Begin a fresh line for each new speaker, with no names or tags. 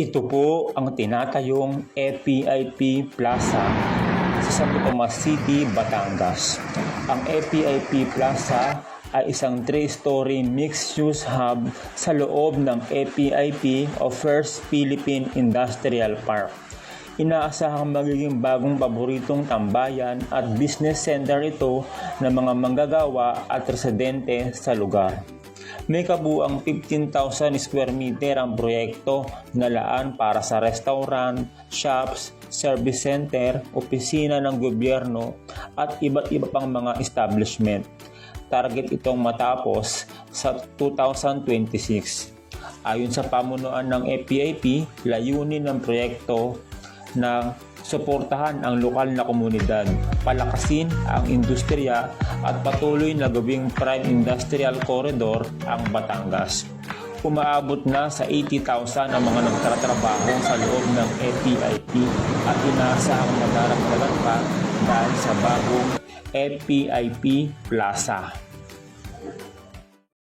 Ito po ang tinatayong FPIP Plaza sa Santo Tomas City, Batangas. Ang FPIP Plaza ay isang three-story mixed-use hub sa loob ng FPIP o First Philippine Industrial Park. Inaasahang magiging bagong paboritong tambayan at business center ito ng mga manggagawa at residente sa lugar. May kabuang 15,000 square meter ang proyekto na laan para sa restaurant, shops, service center, opisina ng gobyerno at iba't iba pang mga establishment. Target itong matapos sa 2026. Ayon sa pamunuan ng FPIP, layunin ng proyekto na suportahan ang lokal na komunidad, palakasin ang industriya at patuloy na gawing prime industrial corridor ang Batangas. Umaabot na sa 80,000 ang mga nagtatrabaho sa loob ng FPIP at inaasahang madaragdagan pa dahil sa bagong FPIP Plaza.